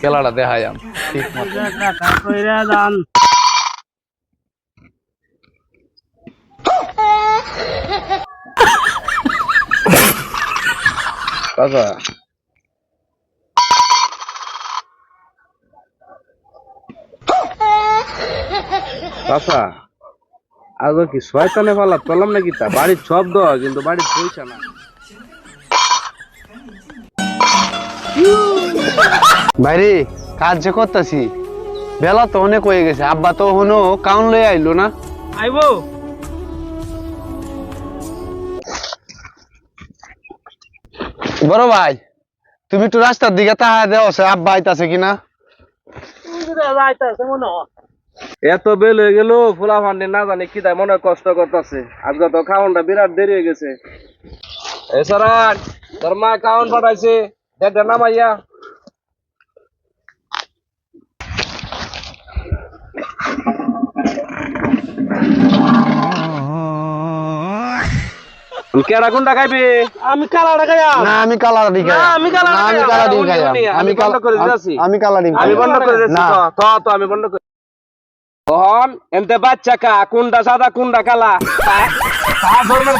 খেলাটা দেখাইয়াম ঠিক মতো। আজ কি শয়তানে পালা? পেলাম নাকি তা? বাড়ির শব্দ কিন্তু বাড়ির পয়সা না ভাইরে কাজ যে করতেছি বেলা তো অনেক হয়ে গেছে আব্বা তো হনো কাউন লয়ে আইলো না। আইবো। বড় ভাই তুমি একটু রাস্তার দিকে তাহা দেও সে আব্বা আইতাছে কিনা? এত বেল হয়ে গেল ফুলা ফান্ডি না জানি কি তাই মনে কষ্ট করতেছে। আজকে তো খাওয়ানটা বিরাট দেরি হয়ে গেছে। এ সরান তোর মা খাওয়ান পাঠাইছে। দেখ নামাইয়া কেডা কোনটা খাইবি আমি কালাটা খাইয়া না আমি না, আমি কালার আমি কালার আমি বন্ধ করে দিতেছি। আমি কালার দিকে আমি বন্ধ করে দিচ্ছি না তো তো আমি বন্ধ করে তখন এমতে বাচ্চা কা কোনটা সাদা কোনটা কালা তা ধরবে